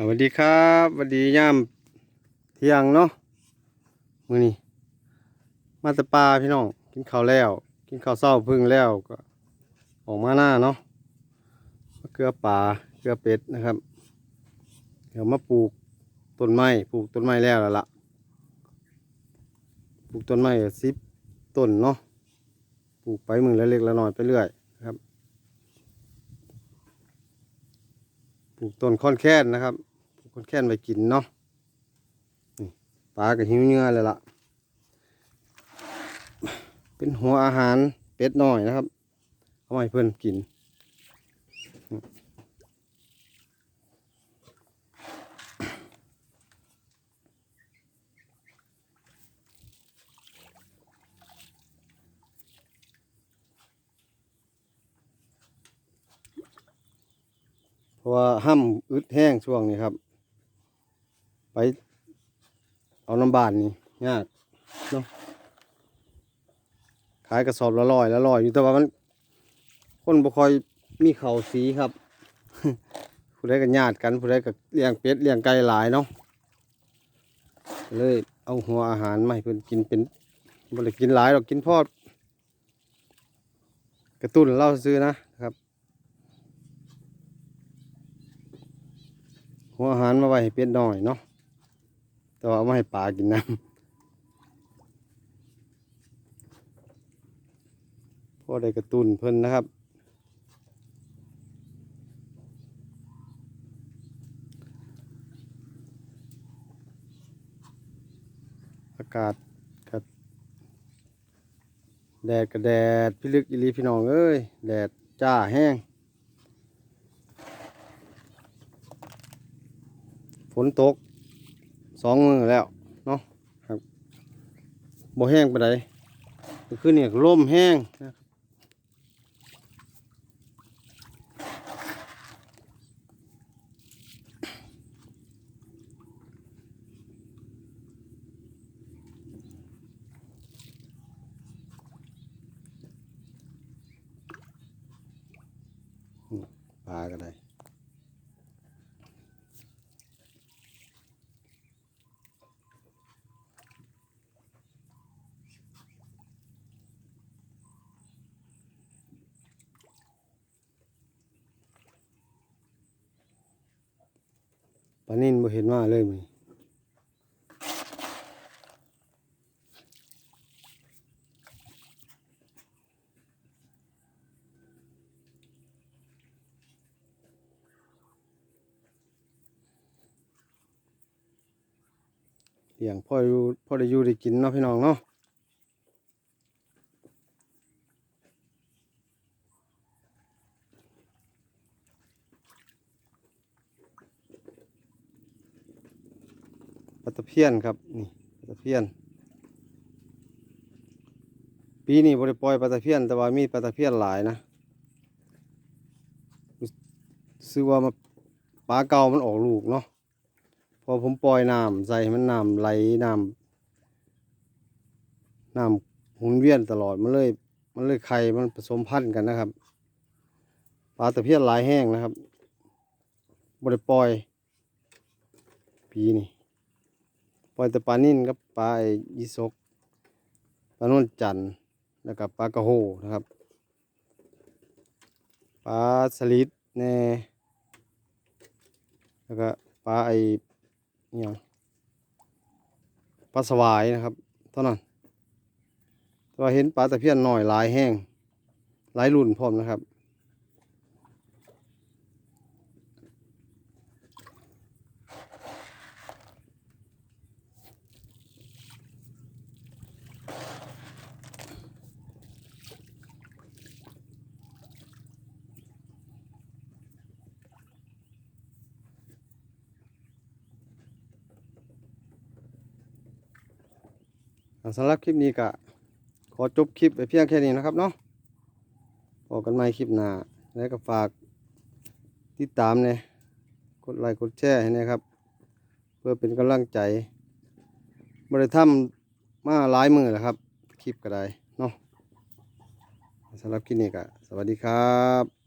สวัสดีครับสวัสดีย่ามเที่ยงเนาะมือนี้มาต่ปลาพี่น้องกินข้าวแล้ว กินข้าวเช้าพึ่งแล้วก็ ออกมาหน้าเนาะมะเกลือป่าเกลือเป็ดนะครับ เดี๋ยวมาปลูกต้นไม้ปลูกต้นไม้แล้วล้วล่ะปลูกต้นไม้สิบต้นเนาะปลูกไปมือละเล็กละน้อยไปเรื่อยนะครับปลูกต้นค่อนแค้นนะครับ คนแค้นไปกินเนาะนี่ปลาก็หิวเนื้อเลยล่ะ เป็นหัวอาหารเป็ดหน้อยนะครับ เอามาให้เพื่อนกินเพราะว่าห้ามอึดแห้งช่วงนี้ครับ ไปเอาน้ำบานนี่ยากเนาะขายกระสอบละร้อยละร้อยอยู่แต่ว่ามัน คนบ่คอยมีเข่าสีครับผู้ใดก็ญาติกันผู้ใดก็เลี้ยงเป็ดเลี้ยงไก่หลายเนาะเลยเอาหัวอาหารมาให้เพิ่นกินเป็นบ่ได้กินหลายหรอกกินพอดกระตุ้นเล่าซื้อนะครับ หัวอาหารมาไว้ให้เป็ดน้อยเนาะ แต่ว่าเอามาให้ปลากินน้ำพ่อได้กระตุ้นเพิ่นนะครับ อากาศกับแดดกับแดดพี่ลึกอีหลีพี่น้องเอ้ย แดดจ้าแห้งฝนตก สองมือแล้วเนาะครับบ่แห้งไปไหนก็คือเนี่ยลมแห้งนะปลาก็ได้ ปลานิ่นบ่เห็นมาเลยมั้ยเลี้ยงพ่ออยู่พ่อได้อยู่ได้กินเนาะพี่น้องเนาะาตะเพียนครับนี่ปลาตะเพียน ปีนี้บ่ได้ปล่อยปลาตะเพียน แต่ว่ามีปลาตะเพียนหลายนะซื้อว่ามาปลาเก่ามันออกลูกเนาะพอผมปล่อยน้ำใส่มันน้ำไหลน้ำน้ำหมุนเวียนตลอดมันเลยมันเลยไข่มันผสมพันธุ์กันนะครับปลาตะเพียนหลายแห้งนะครับบริปล่อยปีนี่ ปล่อยแต่ปลานิ่นกับปลาไอยีสกปลาโนนจันทร์แล้วก็ปลากระโหนะครับปลาสลิดแน่แล้วก็ปลาไอเนี่ยปลาสวายนะครับ เท่านั้นแต่ว่าเห็นปลาตะเพียนหน่อยหลายแห้งหลายรุ่นพร้อมนะครับ สำหรับคลิปนี้ก็ขอจบคลิปไปเพียงแค่นี้นะครับเนาะพบกันใหม่คลิปหน้า แล้วก็ฝากติดตามเนี่ยกดไลค์กดแชร์ให้นะครับ เพื่อเป็นกำลังใจบริทำมาหลายมือแล้วครับ คลิปก็ได้เนาะสำหรับคลิปนี้ก็สวัสดีครับ